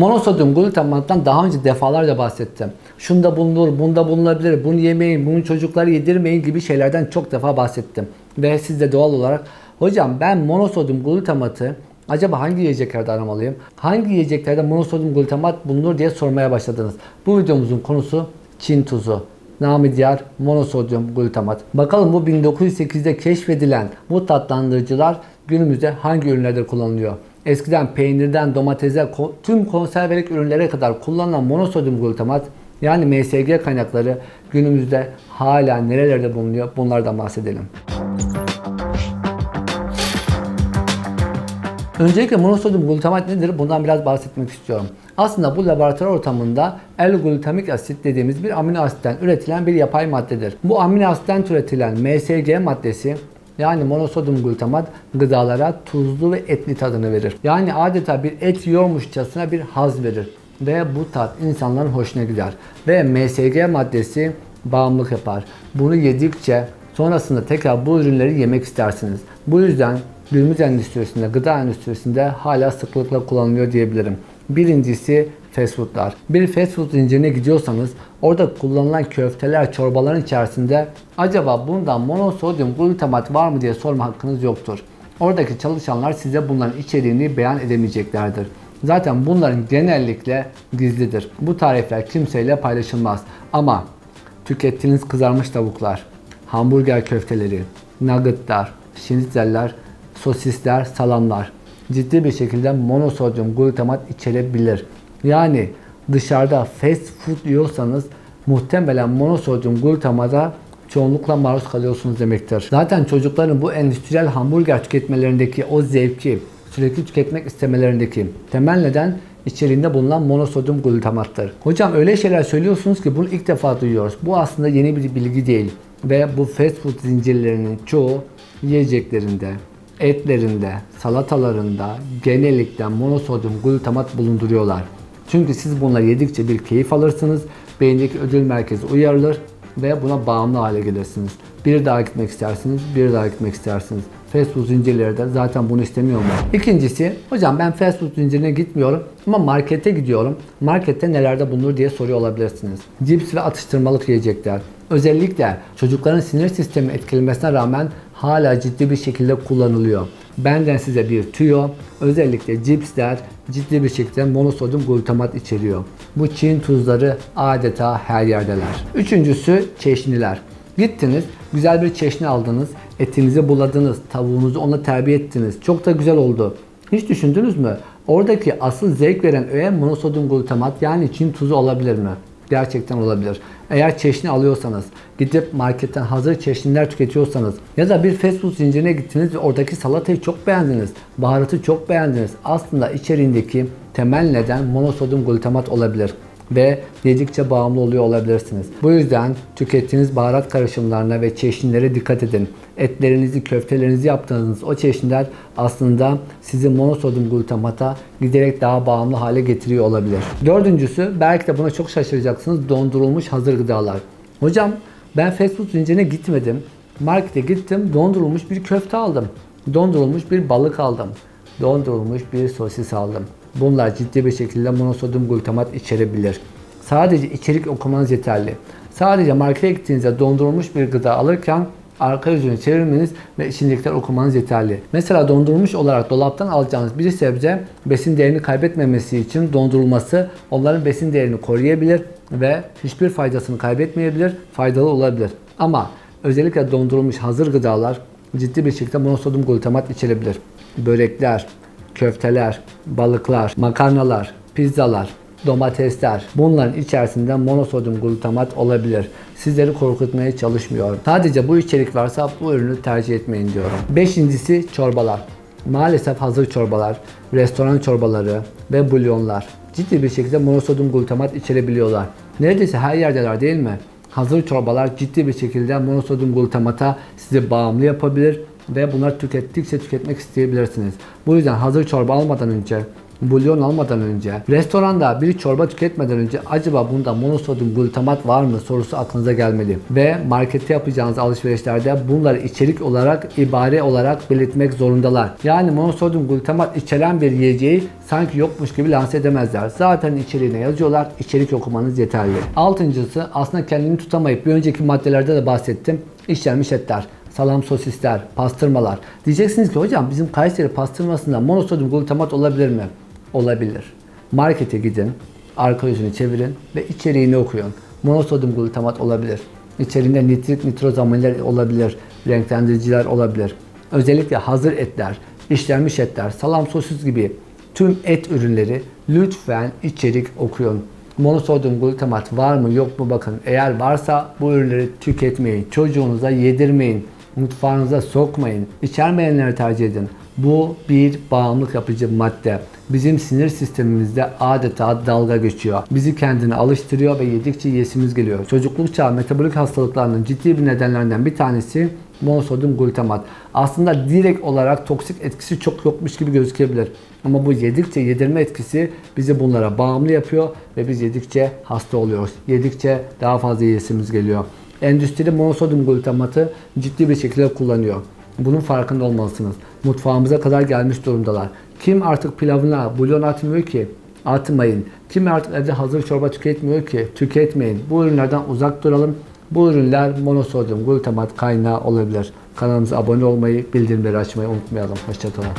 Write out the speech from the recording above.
Monosodyum glutamattan daha önce defalarca bahsettim. Şunda bulunur, bunda bulunabilir, bunu yemeyin, bunu çocuklara yedirmeyin gibi şeylerden çok defa bahsettim. Ve siz de doğal olarak hocam ben monosodyum glutamatı acaba hangi yiyeceklerde aramalıyım? Hangi yiyeceklerde monosodyum glutamat bulunur diye sormaya başladınız. Bu videomuzun konusu Çin tuzu. Namı diğer monosodyum glutamat. Bakalım bu 1908'de keşfedilen bu tatlandırıcılar günümüzde hangi ürünlerde kullanılıyor? Eskiden peynirden domatese tüm konservelik ürünlere kadar kullanılan monosodyum glutamat yani MSG kaynakları günümüzde hala nerelerde bulunuyor? Bunlardan bahsedelim. Öncelikle monosodyum glutamat nedir? Bundan biraz bahsetmek istiyorum. Aslında bu laboratuvar ortamında L-glutamik asit dediğimiz bir amino asitten üretilen bir yapay maddedir. Bu amino asitten türetilen MSG maddesi yani monosodyum glutamat gıdalara tuzlu ve etli tadını verir. Yani adeta bir et yiyormuşçasına bir haz verir. Ve bu tat insanların hoşuna gider. Ve MSG maddesi bağımlılık yapar. Bunu yedikçe sonrasında tekrar bu ürünleri yemek istersiniz. Bu yüzden günümüz endüstrisinde, gıda endüstrisinde hala sıklıkla kullanılıyor diyebilirim. Birincisi fast foodlar. Bir fast food zincirine gidiyorsanız orada kullanılan köfteler, çorbaların içerisinde acaba bundan monosodyum glutamat var mı diye sorma hakkınız yoktur. Oradaki çalışanlar size bunların içeriğini beyan edemeyeceklerdir. Zaten bunların genellikle gizlidir. Bu tarifler kimseyle paylaşılmaz. Ama tükettiğiniz kızarmış tavuklar, hamburger köfteleri, nuggetlar, şinitzeller, sosisler, salamlar ciddi bir şekilde monosodyum glutamat içerebilir. Yani dışarıda fast food yiyorsanız muhtemelen monosodyum glutamata çoğunlukla maruz kalıyorsunuz demektir. Zaten çocukların bu endüstriyel hamburger tüketmelerindeki o zevki sürekli tüketmek istemelerindeki temel neden içeriğinde bulunan monosodyum glutamattır. Hocam öyle şeyler söylüyorsunuz ki bunu ilk defa duyuyoruz. Bu aslında yeni bir bilgi değil. Ve bu fast food zincirlerinin çoğu yiyeceklerinde, etlerinde, salatalarında genellikle monosodyum glutamat bulunduruyorlar. Çünkü siz bunları yedikçe bir keyif alırsınız, beyindeki ödül merkezi uyarılır ve buna bağımlı hale gelirsiniz. Bir daha gitmek istersiniz, bir daha gitmek istersiniz. Fast food zincirleri de zaten bunu istemiyor mu? İkincisi, hocam ben fast food zincirine gitmiyorum ama markete gidiyorum. Markette nelerde bulunur diye soruyor olabilirsiniz. Cips ve atıştırmalık yiyecekler. Özellikle çocukların sinir sistemi etkilemesine rağmen hala ciddi bir şekilde kullanılıyor. Benden size bir tüyo. Özellikle cipsler ciddi bir şekilde monosodyum glutamat içeriyor. Bu Çin tuzları adeta her yerdeler. Üçüncüsü çeşniler. Gittiniz, güzel bir çeşni aldınız, etinizi buladınız, tavuğunuzu ona terbiye ettiniz. Çok da güzel oldu. Hiç düşündünüz mü? Oradaki asıl zevk veren öğe monosodyum glutamat yani Çin tuzu olabilir mi? Gerçekten olabilir. Eğer çeşni alıyorsanız, gidip marketten hazır çeşniler tüketiyorsanız ya da bir fast food zincirine gittiniz ve oradaki salatayı çok beğendiniz, baharatı çok beğendiniz. Aslında içeriğindeki temel neden monosodyum glutamat olabilir ve yedikçe bağımlı oluyor olabilirsiniz. Bu yüzden tükettiğiniz baharat karışımlarına ve çeşnilere dikkat edin. Etlerinizi, köftelerinizi yaptığınız o çeşniler aslında sizi monosodyum glutamata giderek daha bağımlı hale getiriyor olabilir. Dördüncüsü, belki de buna çok şaşıracaksınız, dondurulmuş hazır gıdalar. Hocam ben fast food zincirine gitmedim. Markete gittim, dondurulmuş bir köfte aldım. Dondurulmuş bir balık aldım. Dondurulmuş bir sosis aldım. Bunlar ciddi bir şekilde monosodyum glutamat içerebilir. Sadece içerik okumanız yeterli. Sadece markete gittiğinizde dondurulmuş bir gıda alırken arka yüzünü çevirmeniz ve içindekiler okumanız yeterli. Mesela dondurulmuş olarak dolaptan alacağınız bir sebze besin değerini kaybetmemesi için dondurulması onların besin değerini koruyabilir ve hiçbir faydasını kaybetmeyebilir, faydalı olabilir. Ama özellikle dondurulmuş hazır gıdalar ciddi bir şekilde monosodyum glutamat içerebilir. Börekler, köfteler, balıklar, makarnalar, pizzalar, domatesler bunların içerisinde monosodyum glutamat olabilir. Sizleri korkutmaya çalışmıyor. Sadece bu içerik varsa bu ürünü tercih etmeyin diyorum. Beşincisi çorbalar. Maalesef hazır çorbalar, restoran çorbaları ve bulyonlar ciddi bir şekilde monosodyum glutamat içerebiliyorlar. Neredeyse her yerdeler değil mi? Hazır çorbalar ciddi bir şekilde monosodyum glutamata sizi bağımlı yapabilir ve bunları tükettikçe tüketmek isteyebilirsiniz. Bu yüzden hazır çorba almadan önce bulyon almadan önce, restoranda bir çorba tüketmeden önce acaba bunda monosodyum glutamat var mı sorusu aklınıza gelmeli. Ve markette yapacağınız alışverişlerde bunları içerik olarak, ibare olarak belirtmek zorundalar. Yani monosodyum glutamat içeren bir yiyeceği sanki yokmuş gibi lanse edemezler. Zaten içeriğine yazıyorlar, içerik okumanız yeterli. Altıncısı aslında kendini tutamayıp bir önceki maddelerde de bahsettim. İşlenmiş etler salam sosisler, pastırmalar. Diyeceksiniz ki hocam bizim Kayseri pastırmasında monosodyum glutamat olabilir mi? Olabilir. Markete gidin, arka yüzünü çevirin ve içeriğini okuyun. Monosodyum glutamat olabilir. İçerinde nitrik nitrozamiler olabilir, renklendiriciler olabilir. Özellikle hazır etler, işlenmiş etler, salam sosis gibi tüm et ürünleri lütfen içerik okuyun. Monosodyum glutamat var mı yok mu bakın. Eğer varsa bu ürünleri tüketmeyin. Çocuğunuza yedirmeyin. Mutfağınıza sokmayın. İçermeyenleri tercih edin. Bu bir bağımlılık yapıcı madde. Bizim sinir sistemimizde adeta dalga geçiyor. Bizi kendine alıştırıyor ve yedikçe yesimiz geliyor. Çocukluk çağı metabolik hastalıklarının ciddi bir nedenlerinden bir tanesi monosodyum glutamat. Aslında direkt olarak toksik etkisi çok yokmuş gibi gözükebilir. Ama bu yedikçe yedirme etkisi bizi bunlara bağımlı yapıyor ve biz yedikçe hasta oluyoruz. Yedikçe daha fazla yesimiz geliyor. Endüstri monosodyum glutamatı ciddi bir şekilde kullanıyor. Bunun farkında olmalısınız. Mutfağımıza kadar gelmiş durumdalar. Kim artık pilavına bulyon atmıyor ki? Atmayın. Kim artık evde hazır çorba tüketmiyor ki? Tüketmeyin. Bu ürünlerden uzak duralım. Bu ürünler monosodyum glutamat kaynağı olabilir. Kanalımıza abone olmayı, bildirimleri açmayı unutmayalım. Hoşçakalın.